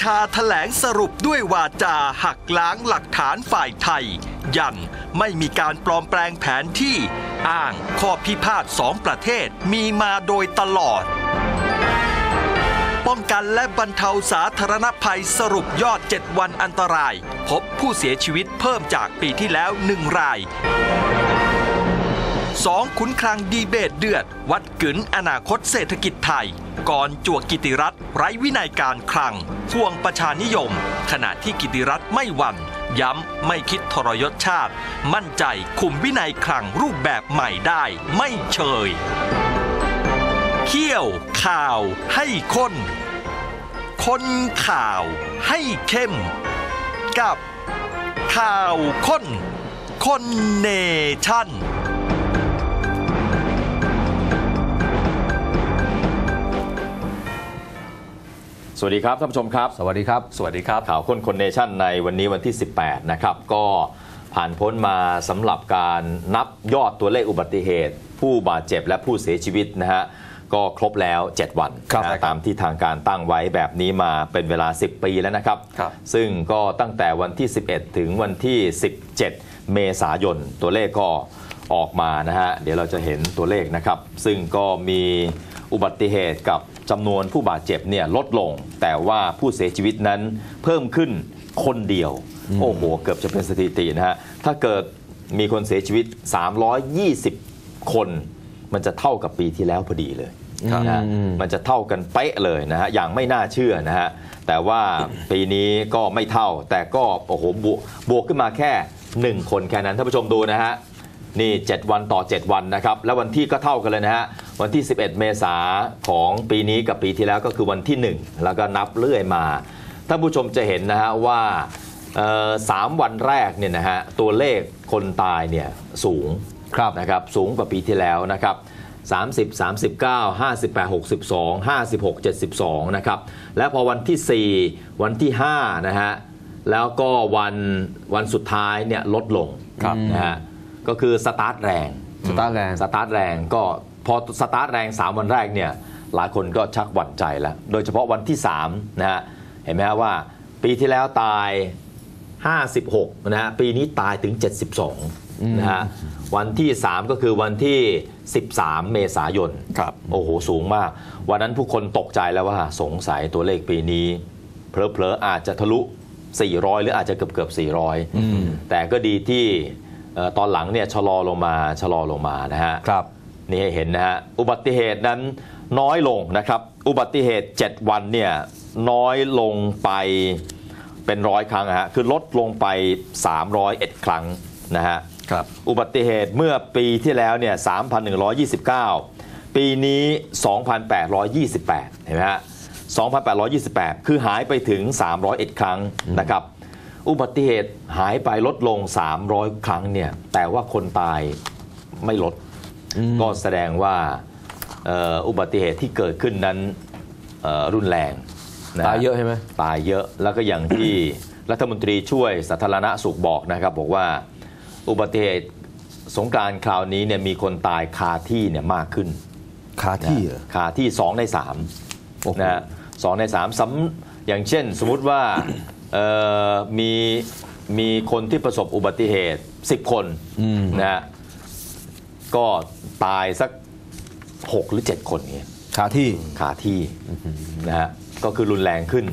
ชาแถลงสรุปด้วยวาจาหักล้างหลักฐานฝ่ายไทย ยันไม่มีการปลอมแปลงแผนที่ อ้างข้อพิพาทสองประเทศมีมาโดยตลอด ป้องกันและบรรเทาสาธารณภัยสรุปยอด 7 วันอันตราย พบผู้เสียชีวิตเพิ่มจากปีที่แล้ว 1 ราย 2. ขุนคลังดีเบตเดือด วัดกึนอนาคตเศรษฐกิจไทย ก่อนจวกกิติรัฐไร้วินัยการคลังพ่วงประชานิยม ขณะที่กิติรัฐไม่หวั่นย้ำไม่คิดทรยศชาติ มั่นใจคุมวินัยคลังรูปแบบใหม่ได้ไม่เชยเขี้ยว ข่าว ให้ข้นคนข่าว ให้เข้ม กับ ข่าวข้นคนเนชั่น สวัสดีครับท่านผู้ชมครับ สวัสดีครับ สวัสดีครับ ข่าวค้นคนเนชั่นในวันนี้วันที่ 18 นะครับ ก็ผ่านพ้นมาสำหรับการนับยอดตัวเลขอุบัติเหตุ ผู้บาดเจ็บและผู้เสียชีวิตนะฮะก็ครบแล้ว 7 วันครับนะตามที่ทางการตั้งไว้แบบนี้มาเป็นเวลา 10 ปีแล้วนะครับครับซึ่งก็ตั้งแต่วันที่ 11 ถึงวันที่ 17 เมษายนตัวเลขก็ออกมานะฮะเดี๋ยวเราจะเห็นตัวเลขนะครับ ซึ่งก็มีอุบัติเหตุกับจำนวนผู้บาดเจ็บเนี่ยลดลง แต่ว่าผู้เสียชีวิตนั้นเพิ่มขึ้นคนเดียว โอ้โห เกือบจะเป็นสถิตินะฮะ ถ้าเกิดมีคนเสียชีวิต 320 คน มันจะเท่ากับปีที่แล้วพอดีเลยครับนะฮะอืมมันจะเท่ากันเป๊ะเลยนะฮะ อย่างไม่น่าเชื่อนะฮะ แต่ว่าปีนี้ก็ไม่เท่า แต่ก็โอ้โหบวกบวกขึ้นมาแค่ 1 คนแค่นั้นท่านผู้ชมดูนะฮะนี่ 7 วันต่อ 7 วันนะครับ แล้ววันที่ก็เท่ากันเลยนะฮะ วันที่ 11 เมษาของปีนี้กับปีที่แล้วก็คือวันที่ 1 แล้วก็นับเรื่อยมา ท่านผู้ชมจะเห็นนะฮะว่าเอ่อสามวันแรกเนี่ยนะฮะตัวเลขคนตายเนี่ยสูงครับนะครับสูงกว่าปีที่แล้วนะครับ30 39 58 62 56 72 นะครับ และพอวันที่ 4 วันที่5นะฮะ แล้วก็วันวันสุดท้ายเนี่ยลดลงครับ นะฮะก็คือสตาร์ทแรงสตาร์ทแรง สตาร์ทแรงก็พอสตาร์ทแรง 3 วันแรกเนี่ยหลายคนก็ชักหวั่นใจแล้ว โดยเฉพาะวันที่3นะฮะเห็นไหมฮะว่าปีที่แล้วตาย 56นะฮะปีนี้ตายถึง 72นะฮะวันที่ 3 ก็คือวันที่ 13 เมษายนครับ โอ้โหสูงมาก วันนั้นผู้คนตกใจแล้วว่าสงสัยตัวเลขปีนี้เพลอๆอาจจะทะลุ 400 หรืออาจจะเกือบเกือบ400 แต่ก็ดีที่เอ่อตอนหลังเนี่ยชะลอลงมาชะลอลงมานะฮะครับนี่ให้เห็นนะฮะอุบัติเหตุนั้นน้อยลงนะครับ อุบัติเหตุ 7 วันเนี่ยน้อยลงไปเป็นร้อยครั้งอะฮะคือลดลงไป 301 ครั้งนะฮะครับอุบัติเหตุเมื่อปีที่แล้วเนี่ย3,129 ปีนี้ 2,828 เห็นไหมฮะ 2,828 คือหายไปถึง 301 ครั้งนะครับ อุบัติเหตุหายไปลดลง 300 ครั้งเนี่ย แต่ว่าคนตายไม่ลด ก็แสดงว่าเอ่ออุบัติเหตุที่เกิดขึ้นนั้นเอ่อรุนแรงนฮตายเยอะใช่ไหมตายเยอะแล้วก็อย่างที่รัฐมนตรีช่วยสาธารณสุขบอกนะครับ บอกว่าอุบัติเหตุสงกรานต์คราวนี้เนี่ยมีคนตายคาที่เนี่ยมากขึ้น คาที่เหรอคาที่2ในโอ้โห3นะฮะ สองใน3ซ้ำอย่างเช่น สมมุติว่าเอ่อมีมีคนที่ประสบอุบัติเหตุ 10 คนอืมนะฮะก็ตายสัก 6 หรือ 7 คนเนี่ยคาที่ขาที่นะฮะก็คือรุนแรงขึ้น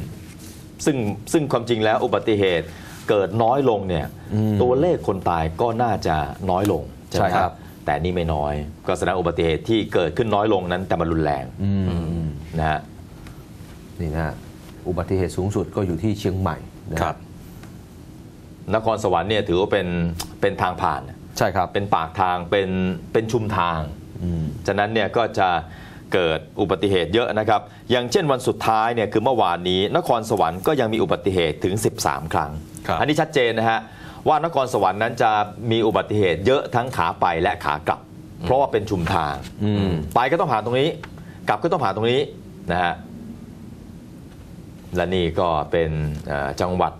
ซึ่งซึ่งความจริงแล้วอุบัติเหตุเกิดน้อยลงเนี่ยอืมตัวเลขคนตายก็น่าจะน้อยลงใช่ไหมใช่คครัรับบแต่นี่ไม่น้อย ก็แสดงอุบัติเหตุที่เกิดขึ้นน้อยลงนั้นแต่มันรุนแรงอืมนะฮะ นี่นะอุบัติเหตุสูงสุดก็อยู่ที่เชียงใหม่นะฮะนครสวรรค์เนี่ยถือว่าเป็นเป็นทางผ่าน ใช่ครับ เป็นปากทางเป็นเป็นชุมทางอืมฉะนั้นเนี่ยก็จะเกิดอุบัติเหตุเยอะนะครับ อย่างเช่นวันสุดท้ายเนี่ยคือเมื่อวานนี้ นครสวรรค์ก็ยังมีอุบัติเหตุถึง 13 ครั้งครับอันนี้ชัดเจนนะฮะว่านครสวรรค์นั้นจะมีอุบัติเหตุเยอะทั้งขาไปและขากลับ เพราะว่าเป็นชุมทางอืมไปก็ต้องผ่านตรงนี้ กลับก็ต้องผ่านตรงนี้นะฮะ และนี่ก็เป็นเอ่อจังหวัด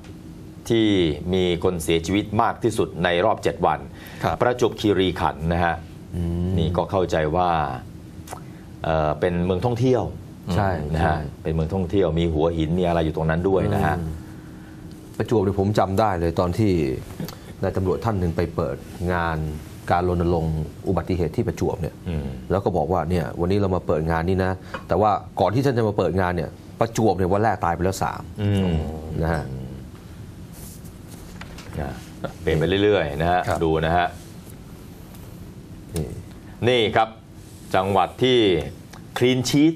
ที่มีคนเสียชีวิตมากที่สุดในรอบ 7 วันครับประจวบคีรีขันธ์นะฮะอืมนี่ก็เข้าใจว่าเอ่อเป็นเมืองท่องเที่ยวใช่นะใช่ฮะเป็นเมืองท่องเที่ยวมีหัวหินมีอะไรอยู่ตรงนั้นด้วยนะฮะประจวบเนี่ยผมจำได้เลยตอนที่นายตำรวจท่านหนึ่งไปเปิดงานการรณรงค์อุบัติเหตุที่ประจวบเนี่ยอืมแล้วก็บอกว่าเนี่ยวันนี้เรามาเปิดงานนี้นะ แต่ว่าก่อนที่ท่านจะมาเปิดงานเนี่ย ประจวบเนี่ยวันแรกตายไปแล้วสามอืมนะฮะนะเปลี่ยนไปเรื่อยๆนะฮะครับดูนะฮะนี่นี่ครับจังหวัดที่คลีนชีต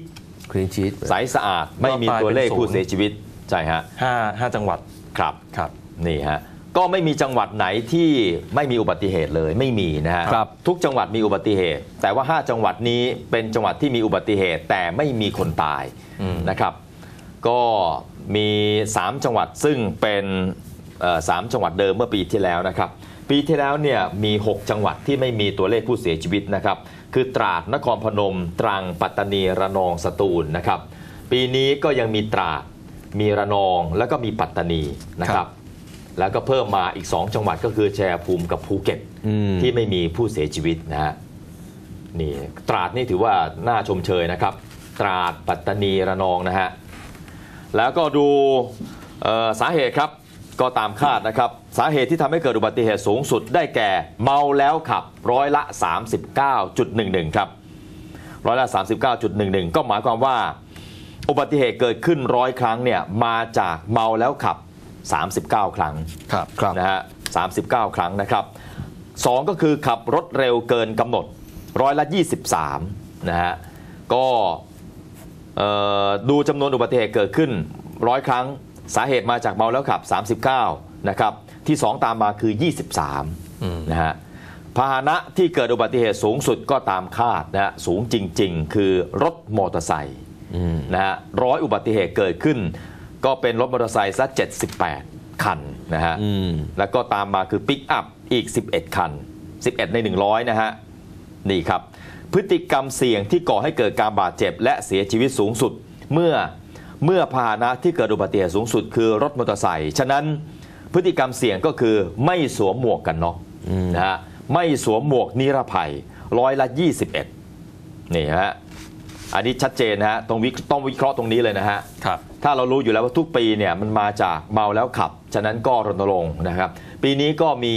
คลีนชีตใสสะอาดไม่มีตัวเลขผู้เสียชีวิตใช่ฮะห้าห้าจังหวัดครับครับนี่ฮะก็ไม่มีจังหวัดไหนที่ไม่มีอุบัติเหตุเลยไม่มีนะฮะครับทุกจังหวัดมีอุบัติเหตุ แต่ว่า 5 จังหวัดนี้เป็นจังหวัดที่มีอุบัติเหตุแต่ไม่มีคนตายอืมนะครับ ก็มี 3 จังหวัดซึ่งเป็นเอ่อสามจังหวัดเดิมเมื่อปีที่แล้วนะครับ ปีที่แล้วเนี่ยมี 6 จังหวัดที่ไม่มีตัวเลขผู้เสียชีวิตนะครับ คือตราดนครพนม ตรังปัตตานีระนองสตูลนะครับ ปีนี้ก็ยังมีตราดมีระนองแล้วก็มีปัตตานีนะครับ แล้วก็เพิ่มมาอีก 2 จังหวัดก็คือชัยภูมิกับภูเก็ตอืมที่ไม่มีผู้เสียชีวิตนะฮะนี่ตราดนี่ถือว่าน่าชมเชยนะครับ ตราดปัตตานีระนองนะฮะ แล้วก็ดูเอ่อสาเหตุครับก็ตามคาดนะครับ สาเหตุที่ทำให้เกิดอุบัติเหตุสูงสุดได้แก่ เมาแล้วขับร้อยละ 39.11 ครับร้อยละ 39.11 ก็หมายความว่า อุบัติเหตุเกิดขึ้นร้อยครั้งเนี่ยมาจากเมาแล้วขับ 39 ครั้งครับครับนะฮะ39 ครั้งนะครับสองก็คือขับรถเร็วเกินกำหนดร้อยละ 23 นะฮะก็เอ่อ ดูจำนวนอุบัติเหตุเกิดขึ้นร้อยครั้งสาเหตุมาจากเมาแล้วขับ 39 นะครับ ที่ 2 ตามมาคือ 23นะฮะพาหนะที่เกิดอุบัติเหตุสูงสุดก็ตามคาดนะฮะสูงจริง ๆ คือรถมอเตอร์ไซค์นะฮะร้อยอุบัติเหตุเกิดขึ้น ก็เป็นรถมอเตอร์ไซค์ซะ78 คันนะฮะอืมแล้วก็ตามมาคือปิกอัพอีก 11 คัน 11 ใน 100 นะฮะนี่ครับ พฤติกรรมเสี่ยงที่ก่อให้เกิดการบาดเจ็บ และเสียชีวิตสูงสุด เมื่อเมื่อพาหนะที่เกิดอุบัติเหตุสูงสุด คือรถมอเตอร์ไซค์ฉะนั้นพฤติกรรมเสี่ยงก็คือไม่สวมหมวกกันน็อกนะฮะไม่สวมหมวกนิรภัยร้อยละ 21 นี่ฮะอันนี้ชัดเจนนะฮะต้องวิต้องวิเคราะห์ตรงนี้เลยนะฮะครับถ้าเรารู้อยู่แล้วว่าทุกปีเนี่ยมันมาจากเมาแล้วขับ ฉะนั้นก็รณรงค์นะครับ ปีนี้ก็มี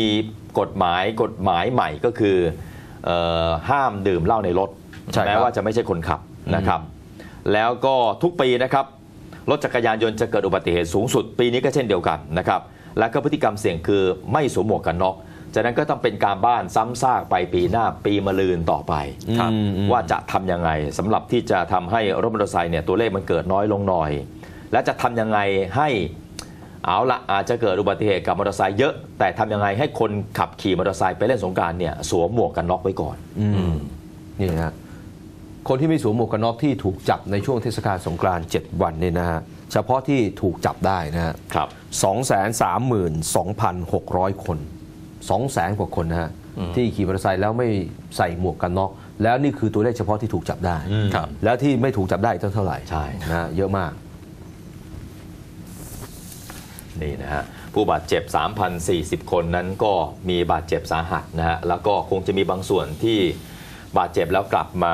กฎหมายกฎหมายใหม่ก็คือเออ ห้ามดื่มเหล้าในรถใช่ครับ แม้ว่าจะไม่ใช่คนขับนะครับ แล้วก็ทุกปีนะครับรถจักรยานยนต์จะเกิดอุบัติเหตุสูงสุด ปีนี้ก็เช่นเดียวกันนะครับ และก็พฤติกรรมเสี่ยงคือไม่สวมหมวกกันน็อกจากนั้นก็ต้องเป็นการบ้านซ้ำซากไปปีหน้าปีมะลืนต่อไป ครับอืมอืมว่าจะทำยังไงสำหรับที่จะทำให้รถมอเตอร์ไซค์เนี่ยตัวเลขมันเกิดน้อยลงหน่อย และจะทำยังไงให้ เอาละอาจจะเกิดอุบัติเหตุกับมอเตอร์ไซค์เยอะ แต่ทำยังไงให้คนขับขี่มอเตอร์ไซค์ไปเล่นสงกรารเนี่ยสวมหมวกกันน็อกไว้ก่อนอืมนี่นะฮะคนที่ไม่สวมหมวกกันน็อกที่ถูกจับในช่วงเทศกาลสงกรานต์7วันเนี่ยนะฮะเฉพาะที่ถูกจับได้นะฮะครับ232,600คน200,000กว่าคนนะฮะที่ขี่มอเตอร์ไซค์แล้วไม่ใส่หมวกกันน็อกแล้วนี่คือตัวเลขเฉพาะที่ถูกจับได้ครับแล้วที่ไม่ถูกจับได้เท่าไหร่ใช่นะฮะเยอะมาก นี่นะฮะผู้บาดเจ็บ 3,040 คนนั้นก็มีบาดเจ็บสาหัสนะฮะแล้วก็คงจะมีบางส่วนที่บาดเจ็บแล้วกลับมา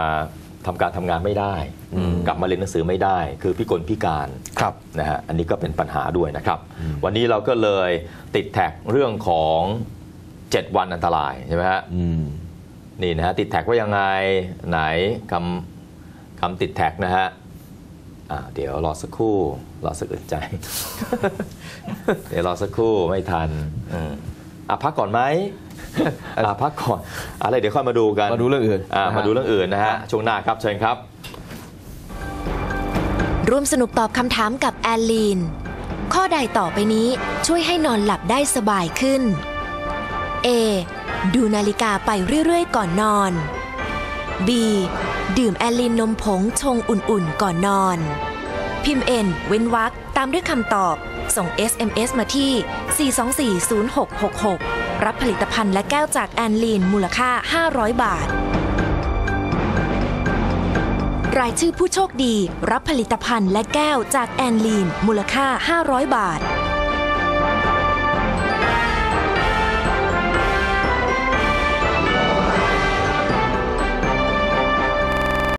ทำการทำงานไม่ได้ กลับมาเรียนหนังสือไม่ได้ คือพิกลพิการครับนะฮะอันนี้ก็เป็นปัญหาด้วยนะครับ วันนี้เราก็เลยติดแท็กเรื่องของ 7 วันอันตรายใช่ไหมฮะอืมนี่นะฮะติดแท็กว่ายังไงไหนคำคำติดแท็กนะฮะ อ่าเดี๋ยวรอสักครู่รอสักอึดใจ เดี๋ยวรอสักครู่ไม่ทันอืมอะพักก่อนไหมอะพักก่อนอะไรเดี๋ยวค่อยมาดูกันมาดูเรื่องอื่นอ่านะฮะ มาดูเรื่องอื่นนะฮะช่วงหน้าครับเชิญครับ ร่วมสนุกตอบคำถามกับแอลลีน ข้อใดต่อไปนี้ช่วยให้นอนหลับได้สบายขึ้น A. ดูนาฬิกาไปเรื่อย ๆ ก่อนนอน B. ดื่มแอลลีนนมผงชงอุ่นๆ ก่อนนอน พิมพ์ N เว้นวรรคตามด้วยคำตอบ ส่ง SMS มาที่ 4240666 รับผลิตภัณฑ์และแก้วจากแอนลีนมูลค่า 500 บาท รายชื่อผู้โชคดี รับผลิตภัณฑ์และแก้วจากแอนลีนมูลค่า 500 บาท